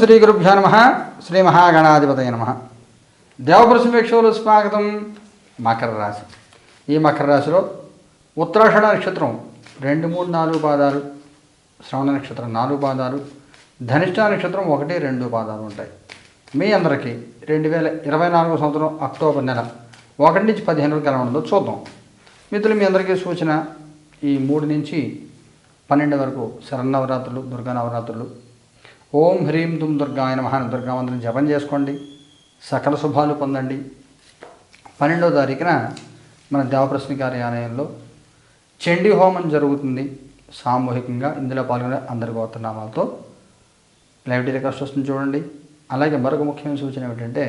శ్రీ గురుభ్యో నమ. శ్రీ మహాగణాధిపతయ నమ. దేవప్రసమేక్షలు స్వాగతం మకర రాశి. ఈ మకర రాశిలో ఉత్తరాషణ నక్షత్రం రెండు మూడు నాలుగు పాదాలు శ్రవణ నక్షత్రం నాలుగు పాదాలు ధనిష్ట నక్షత్రం ఒకటి రెండు పాదాలు ఉంటాయి. మీ అందరికీ రెండు వేల ఇరవై నాలుగో సంవత్సరం అక్టోబర్ నెల ఒకటి నుంచి పదిహేను వరకు ఎలా ఉందో చూద్దాం. మిత్రులు మీ అందరికీ సూచన ఈ మూడు నుంచి పన్నెండు వరకు శరన్నవరాత్రులు దుర్గా నవరాత్రులు ఓం హ్రీం దుమ్ దుర్గాయ మహాన దుర్గా దుర్గావంతుని జపం చేసుకోండి. సకల శుభాలు పొందండి. పన్నెండో తారీఖున మన దేవప్రశ్న కార్యాలయంలో చండీ హోమం జరుగుతుంది. సామూహికంగా ఇందులో పాల్గొనే అందరి గోత్రనామాలతో లైవ్ టెలికాస్ట్ వస్తుంది చూడండి. అలాగే మరొక ముఖ్యమైన సూచన ఏమిటంటే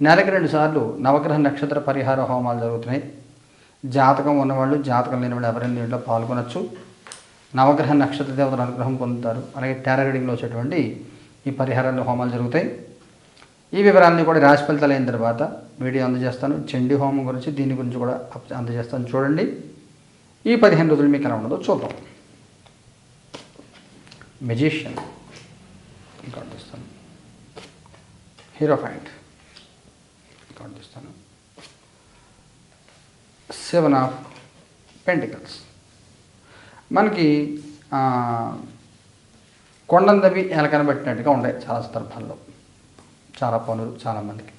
నెలకి రెండు సార్లు నవగ్రహ నక్షత్ర పరిహార హోమాలు జరుగుతున్నాయి. జాతకం ఉన్నవాళ్ళు జాతకం లేని వాళ్ళు ఎవరైనా దీంట్లో పాల్గొనొచ్చు. నవగ్రహ నక్షత్ర దేవతల అనుగ్రహం పొందుతారు. అలాగే టారో రీడింగ్లో వచ్చేటువంటి ఈ పరిహారాలు హోమాలు జరుగుతాయి. ఈ వివరాలని కూడా రాశి ఫలితాలు అయిన తర్వాత వీడియో అందజేస్తాను. చండీ హోమం గురించి దీని గురించి కూడా అందజేస్తాను. చూడండి. ఈ పదిహేను రోజులు మీకు ఎలా ఉండదో చూద్దాం. మెజిషియన్ ఇంకా హీరో ఫైంట్ ఇంకా సెవెన్ ఆఫ్ పెంటికల్స్ మనకి కొండందవి ఎలకనబెట్టినట్టుగా పెట్టినట్టుగా చాలా సందర్భాల్లో. చాలా పనులు చాలామందికి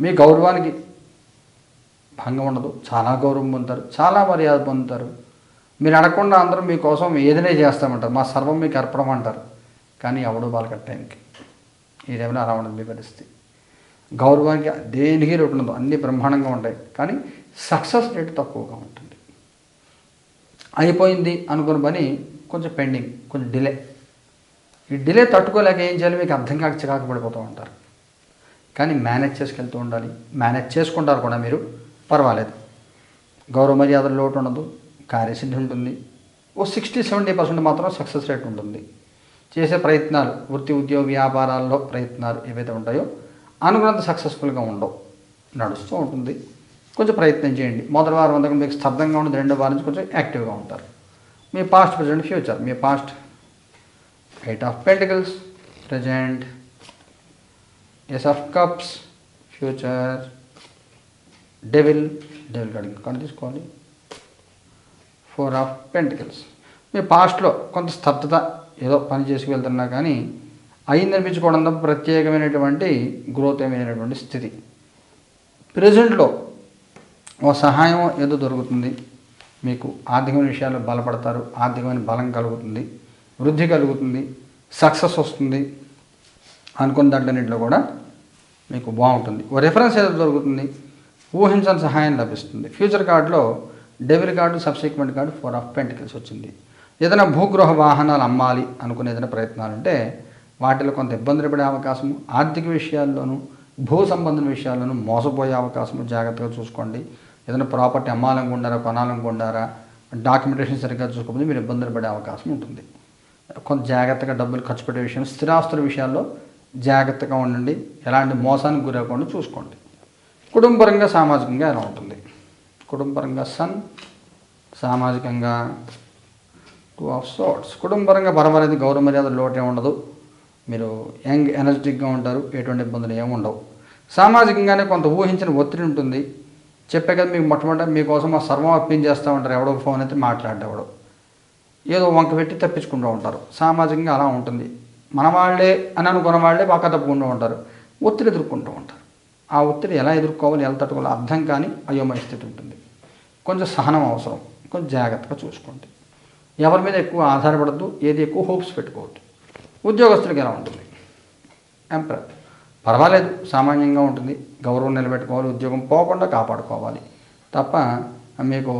మీ గౌరవానికి భంగం ఉండదు. చాలా గౌరవం పొందుతారు. చాలా మర్యాద పొందుతారు. మీరు అడగకుండా అందరూ మీకోసం ఏదైనా చేస్తామంటారు. మా సర్వం మీకు అర్పణం అంటారు. కానీ ఎవడు బాగా టైంకి? ఈ టైంలో అలా ఉండదు మీ పరిస్థితి. గౌరవానికి దేనికి లోటు ఉండదు. అన్నీ బ్రహ్మాండంగా ఉంటాయి. కానీ సక్సెస్ రేట్ తక్కువగా ఉంటుంది అయిపోయింది అనుకున్న పని కొంచెం పెండింగ్ కొంచెం డిలే. ఈ డిలే తట్టుకోలేక ఏం చేయాలి? మీకు అర్థం కాక చికాకు పడిపోతూ ఉంటారు. కానీ మేనేజ్ చేసుకెళ్తూ ఉండాలి. మేనేజ్ చేసుకుంటారు కూడా మీరు. పర్వాలేదు. గౌరవ మర్యాదల లోటు ఉండదు. కార్యసిద్ధి ఉంటుంది. ఓ సిక్స్టీ సెవెంటీ పర్సెంట్ మాత్రం సక్సెస్ రేట్ ఉంటుంది. చేసే ప్రయత్నాలు వృత్తి ఉద్యోగ వ్యాపారాల్లో ప్రయత్నాలు ఏవైతే ఉంటాయో అనుకున్నంత సక్సెస్ఫుల్గా ఉండవు. నడుస్తూ ఉంటుంది. కొంచెం ప్రయత్నం చేయండి. మొదటి వారం అంతకు మీకు స్తబ్దంగా ఉండదు. రెండో వారం నుంచి కొంచెం యాక్టివ్గా ఉంటారు. మీ past present future. Me past eight of pentacles present ace of cups future devil devil card ఇంకా తీసుకోవాలి. Four of pentacles. మీ పాస్ట్లో కొంత స్తబ్దత ఏదో పని చేసి వెళ్తున్నా కానీ అయిందనిపించుకోవడం తప్ప ప్రత్యేకమైనటువంటి గ్రోత్ ఏమైనటువంటి స్థితి. ప్రజెంట్లో ఓ సహాయం ఏదో దొరుకుతుంది. మీకు ఆర్థికమైన విషయాల్లో బలపడతారు. ఆర్థికమైన బలం కలుగుతుంది. వృద్ధి కలుగుతుంది. సక్సెస్ వస్తుంది. అనుకున్న దాంట్లన్నింటిలో కూడా మీకు బాగుంటుంది. ఓ రిఫరెన్స్ ఏదో దొరుకుతుంది. ఊహించని సహాయం లభిస్తుంది. ఫ్యూచర్ కార్డులో debit card subsequent card four of pentacles వచ్చింది. ఏదైనా భూగృహ వాహనాలు అమ్మాలి అనుకునే ఏదైనా ప్రయత్నాలు ఉంటే వాటిలో కొంత ఇబ్బందులు పడే అవకాశము ఆర్థిక విషయాల్లోనూ భూ సంబంధం విషయాల్లోనూ మోసపోయే అవకాశము జాగ్రత్తగా చూసుకోండి. ఏదైనా ప్రాపర్టీ అమ్మాలనుకుంటారా కొనాలనుకుంటారా డాక్యుమెంటేషన్ సరిగ్గా చూసుకోకపోతే మీరు ఇబ్బందులు పడే అవకాశం ఉంటుంది. కొంత జాగ్రత్తగా డబ్బులు ఖర్చు పెట్టే విషయం స్థిరాస్తుల విషయాల్లో జాగ్రత్తగా ఉండండి. ఎలాంటి మోసానికి గురవ్వకుండా చూసుకోండి. కుటుంబపరంగా సామాజికంగా ఎలా ఉంటుంది? కుటుంబపరంగా సన్ సామాజికంగా టూ ఆఫ్ సోట్స్ కుటుంబపరంగా పర్వాలేదు గౌరవ మర్యాద లోటే ఉండదు. మీరు యంగ్ ఎనర్జెటిక్గా ఉంటారు. ఎటువంటి ఇబ్బందులు ఏమి ఉండవు. సామాజికంగానే కొంత ఊహించిన ఒత్తిడి ఉంటుంది. చెప్పే కదా మీకు మొట్టమొదటి మీకోసం ఆ సర్వం అప్పించేస్తూ ఉంటారు. ఎవడో ఫోన్ అయితే మాట్లాడేవాడు ఏదో వంక పెట్టి తప్పించుకుంటూ ఉంటారు. సామాజికంగా అలా ఉంటుంది. మన వాళ్ళే అని అనుకున్న వాళ్ళే పక్క తప్పుకుంటూ ఉంటారు. ఒత్తిడి ఎదుర్కొంటూ ఉంటారు. ఆ ఒత్తిడి ఎలా ఎదుర్కోవాలి ఎలా తట్టుకోవాలి అర్థం కానీ అయోమయ స్థితి ఉంటుంది. కొంచెం సహనం అవసరం. కొంచెం జాగ్రత్తగా చూసుకోండి. ఎవరి మీద ఎక్కువ ఆధారపడద్దు. ఏది ఎక్కువ హోప్స్ పెట్టుకోవద్దు. ఉద్యోగస్తులకి ఎలా ఉంటుంది? ఎంపరర్. పర్వాలేదు సామాన్యంగా ఉంటుంది. గౌరవం నిలబెట్టుకోవాలి ఉద్యోగం పోకుండా కాపాడుకోవాలి. తప్ప మీకు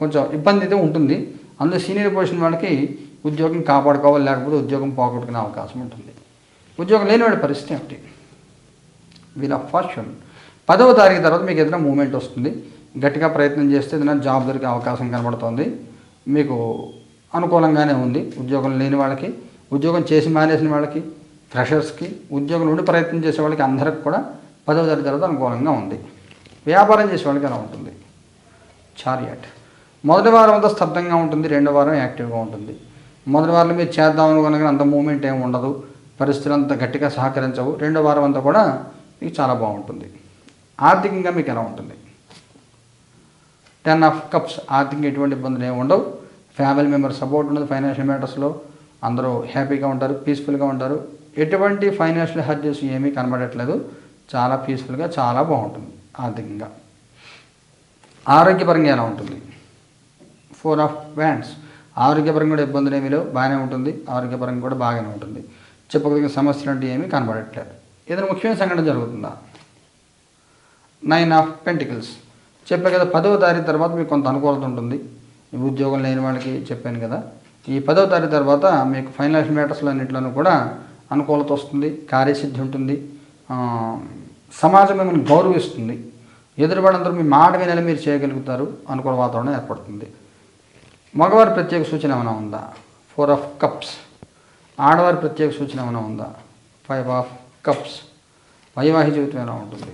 కొంచెం ఇబ్బంది అయితే ఉంటుంది. అందులో సీనియర్ పొజిషన్ వాళ్ళకి ఉద్యోగం కాపాడుకోవాలి లేకపోతే ఉద్యోగం పోగొట్టుకునే అవకాశం ఉంటుంది. ఉద్యోగం లేని వాడి పరిస్థితి ఏమిటి? వీల్ ఆఫ్ ఫార్చ్యూన్ పదవ తారీఖు తర్వాత మీకు ఏదైనా మూమెంట్ వస్తుంది. గట్టిగా ప్రయత్నం చేస్తే ఏదైనా జాబ్ దొరికే అవకాశం కనబడుతుంది. మీకు అనుకూలంగానే ఉంది. ఉద్యోగం లేని వాళ్ళకి ఉద్యోగం చేసి మానేసిన వాళ్ళకి ఫ్రెషర్స్కి ఉద్యోగులు నుండి ప్రయత్నం చేసే వాళ్ళకి అందరికి కూడా పదవ తరగతి తర్వాత అనుకూలంగా ఉంది. వ్యాపారం చేసే వాళ్ళకి ఎలా ఉంటుంది? చారియట్. మొదటి వారం అంతా స్తబ్దంగా ఉంటుంది రెండో వారం యాక్టివ్గా ఉంటుంది. మొదటి వారంలో మీరు చేద్దాం అనుకున్నా అంత మూమెంట్ ఏమి ఉండదు. పరిస్థితులు అంత గట్టిగా సహకరించవు. రెండో వారం అంతా కూడా మీకు చాలా బాగుంటుంది. ఆర్థికంగా మీకు ఎలా ఉంటుంది? Ten of cups. ఆర్థికంగా ఎటువంటి ఇబ్బందులు ఏమి ఉండవు. ఫ్యామిలీ మెంబర్ సపోర్ట్ ఉండదు ఫైనాన్షియల్ మ్యాటర్స్లో. అందరూ హ్యాపీగా ఉంటారు పీస్ఫుల్గా ఉంటారు. ఎటువంటి ఫైనాన్షియల్ హర్జెస్ ఏమీ కనబడట్లేదు. చాలా పీస్ఫుల్గా చాలా బాగుంటుంది. ఆర్థికంగా. ఆరోగ్యపరంగా ఎలా ఉంటుంది? Four of wands. ఆరోగ్యపరంగా కూడా ఇబ్బందులు ఏమీ లేవు. బాగానే ఉంటుంది. ఆరోగ్యపరంగా కూడా బాగానే ఉంటుంది. చెప్పగలిగిన సమస్యలు అంటే ఏమీ కనబడట్లేదు. ఏదైనా ముఖ్యమైన సంఘటన జరుగుతుందా? Nine of pentacles. చెప్పే కదా పదవ తారీఖు తర్వాత మీకు కొంత అనుకూలత ఉంటుంది. ఉద్యోగం లేని వాళ్ళకి చెప్పాను కదా. ఈ పదవ తారీఖు తర్వాత మీకు ఫైనాన్షియల్ మ్యాటర్స్లో అన్నింటిలోనూ కూడా అనుకూలత వస్తుంది కార్యసిద్ధి ఉంటుంది సమాజం మిమ్మల్ని గౌరవిస్తుంది. ఎదురుపడందరూ మీ మాట వినని మీరు చేయగలుగుతారు అనుకూల వాతావరణం ఏర్పడుతుంది. మగవారి ప్రత్యేక సూచన ఏమైనా ఉందా? ఫోర్ ఆఫ్ కప్స్ ఆడవారి ప్రత్యేక సూచన ఏమైనా ఉందా? ఫైవ్ ఆఫ్ కప్స్ వైవాహిక జీవితం ఎలా ఉంటుంది?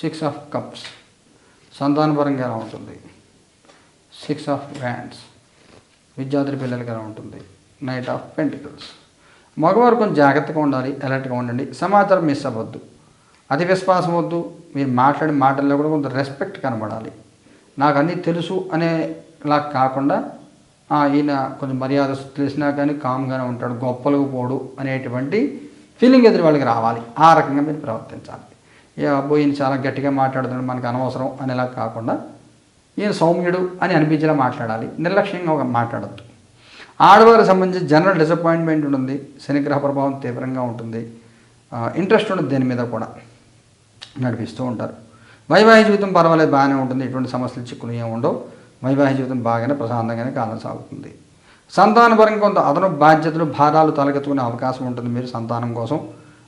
సిక్స్ ఆఫ్ కప్స్ సంతానపరంగా ఎలా ఉంటుంది? సిక్స్ ఆఫ్ వ్యాండ్స్ విద్యార్థుల పిల్లలకి ఎలా ఉంటుంది? నైట్ ఆఫ్ పెంటికల్స్ మగవారు కొంచెం జాగ్రత్తగా ఉండాలి అలర్ట్గా ఉండండి. సమాచారం మిస్ అవ్వద్దు. అతి విశ్వాసం వద్దు. మీరు మాట్లాడే మాటల్లో కూడా కొంత రెస్పెక్ట్ కనబడాలి. నాకు అన్నీ తెలుసు అనేలా కాకుండా ఈయన కొంచెం మర్యాద తెలిసినా కానీ కామ్గానే ఉంటాడు గొప్పలకు పోడు అనేటువంటి ఫీలింగ్ ఎదురు వాళ్ళకి రావాలి. ఆ రకంగా మీరు ప్రవర్తించాలి. ఏ అబ్బో ఈయన చాలా గట్టిగా మాట్లాడుతున్నాడు మనకు అనవసరం అనేలా కాకుండా ఈయన సౌమ్యుడు అని అనిపించేలా మాట్లాడాలి. నిర్లక్ష్యంగా ఒక మాట్లాడద్దు. ఆడవారికి సంబంధించి జనరల్ డిసప్పాయింట్మెంట్ ఉంటుంది శనిగ్రహ ప్రభావం తీవ్రంగా ఉంటుంది ఇంట్రెస్ట్ ఉండదు దేని మీద కూడా. నడిపిస్తూ ఉంటారు. వైవాహిక జీవితం పర్వాలేదు బాగానే ఉంటుంది ఎటువంటి సమస్యలు చిక్కులు ఏమి ఉండవు. వైవాహిక జీవితం బాగానే ప్రశాంతంగానే కాలం సాగుతుంది సంతానపరంగా కొంత అదనపు బాధ్యతలు భారాలు తలకెత్తుకునే అవకాశం ఉంటుంది మీరు సంతానం కోసం.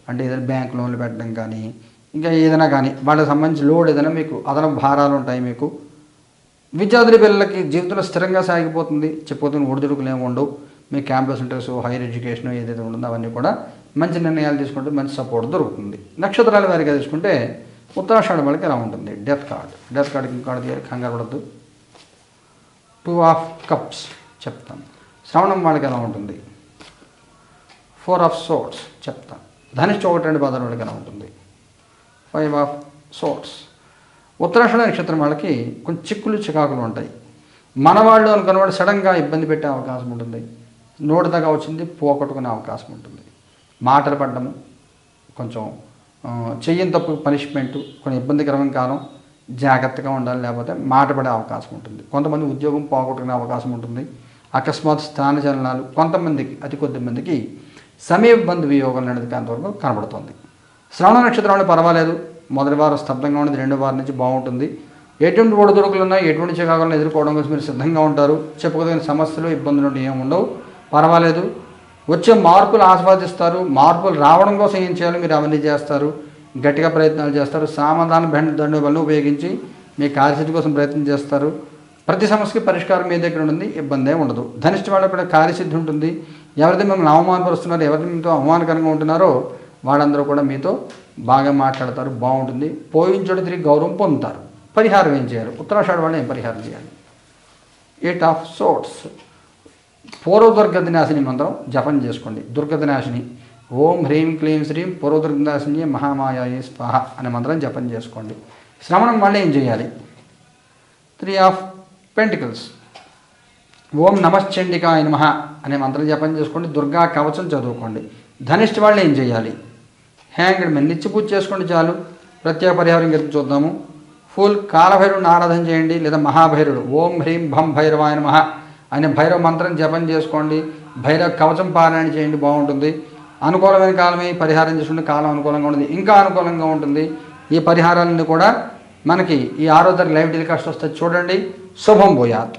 అంటే ఏదైనా బ్యాంక్ లోన్లు పెట్టడం కానీ ఇంకా ఏదైనా కానీ వాళ్ళకి సంబంధించి లోడ్ ఏదైనా మీకు అదనపు భారాలు ఉంటాయి మీకు. విద్యార్థుల పిల్లలకి జీవితంలో స్థిరంగా సాగిపోతుంది. చెప్పబోతున్న ఒడిదుడుకులు ఏమి ఉండవు. మీ క్యాంపస్ ఇంటర్స్ హైయర్ ఎడ్యుకేషన్ ఏదైతే ఉంటుందో అవన్నీ కూడా మంచి నిర్ణయాలు తీసుకుంటే మంచి సపోర్ట్ దొరుకుతుంది. నక్షత్రాల వారిగా తీసుకుంటే ఉత్తరాషాఢ వాళ్ళకి ఎలా ఉంటుంది? Death card. డెత్ కార్డ్కి కార్డ్ కార్డు తీయాలి. కంగారు పడద్దు. టూ ఆఫ్ కప్స్ చెప్తాను. శ్రవణం వాళ్ళకి ఎలా ఉంటుంది? ఫోర్ ఆఫ్ సోట్స్ చెప్తాను. ధనిష్ట ఒకటి రెండు పదాలు వాళ్ళకి ఎలా ఉంటుంది? ఫైవ్ ఆఫ్ సోట్స్ ఉత్తరాషాఢ నక్షత్రం వాళ్ళకి కొంచెం చిక్కులు చికాకులు ఉంటాయి. మన వాళ్ళు అనుకున్న సడన్గా ఇబ్బంది పెట్టే అవకాశం ఉంటుంది. నోటి దాకా వచ్చింది పోగొట్టుకునే అవకాశం ఉంటుంది. మాటలు పడ్డము కొంచెం చెయ్యని తప్పు పనిష్మెంట్ కొన్ని ఇబ్బందికరమైన కాలం జాగ్రత్తగా ఉండాలి లేకపోతే మాట పడే అవకాశం ఉంటుంది. కొంతమంది ఉద్యోగం పోగొట్టుకునే అవకాశం ఉంటుంది. అకస్మాత్ స్థాన చలనాలు కొంతమందికి అతి కొద్ది మందికి సమీప బంధు వియోగం అనేది కొంతవరకు కనబడుతుంది. శ్రవణ నక్షత్రంలో పర్వాలేదు. మొదటి వారం స్తబ్దంగా ఉండేది రెండో వారం నుంచి బాగుంటుంది. ఎటువంటి ఒడిదుడుకులు ఉన్నాయి ఎటువంటి చికాకులను ఎదుర్కోవడం కోసం మీరు సిద్ధంగా ఉంటారు. చెప్పుకోదగిన సమస్యలు ఇబ్బందులు ఉంటే ఏమి ఉండవు. పర్వాలేదు. వచ్చే మార్పులు ఆస్వాదిస్తారు. మార్పులు రావడం కోసం ఏం చేయాలో మీరు అవన్నీ చేస్తారు. గట్టిగా ప్రయత్నాలు చేస్తారు. సామాధాన బెండ ఉపయోగించి మీ కార్యసిద్ధి కోసం ప్రయత్నం చేస్తారు. ప్రతి సమస్యకి పరిష్కారం మీ దగ్గర ఉంటుంది. ఇబ్బంది ఉండదు. ధనిష్ట వాళ్ళకు కూడా కార్యసిద్ధి ఉంటుంది. ఎవరైతే మిమ్మల్ని అవమానపరుస్తున్నారో ఎవరైతే మీతో అవమానకరంగా ఉంటున్నారో వాళ్ళందరూ కూడా మీతో బాగా మాట్లాడతారు బాగుంటుంది. పోయిన చోట తిరిగి గౌరవం పొందుతారు. పరిహారం ఏం చేయాలి? ఉత్తరాషాఢ వాళ్ళు ఏం పరిహారం చేయాలి? ఎయిట్ ఆఫ్ సోట్స్ పూర్వ దుర్గతినాశిని మంత్రం జపం చేసుకోండి. దుర్గతినాశిని ఓం హ్రీం క్లీం శ్రీం పూర్వ దుర్గతినాశిని మహామాయాయి స్వాహ అనే మంత్రం జపం చేసుకోండి. శ్రవణం వల్ల ఏం చేయాలి? త్రీ ఆఫ్ పెంటికల్స్ ఓం నమశ్చండికాయ నమ అనే మంత్రం జపం చేసుకోండి. దుర్గా కవచం చదువుకోండి. ధనిష్ట వాళ్ళు ఏం చేయాలి? హ్యాంగ్డ్ మెన్ నిత్య పూజ చేసుకోండి చాలు. ప్రత్యేక పరిహారం కింద చూద్దాము. ఫుల్ కాలభైరుడిని ఆరాధన చేయండి లేదా మహాభైరుడు. ఓం హ్రీం భం భైరవాయ నమః అనే భైరవ మంత్రం జపం చేసుకోండి. భైరవ కవచం పారాయణ చేయండి బాగుంటుంది. అనుకూలమైన కాలమే పరిహారం చేసుకుంటే కాలం అనుకూలంగా ఉంటుంది. ఇంకా అనుకూలంగా ఉంటుంది. ఈ పరిహారాలన్నీ కూడా మనకి ఈ ఆరో తారీఖు లైవ్ టెలికాస్ట్ వస్తే చూడండి. శుభం పోయాత్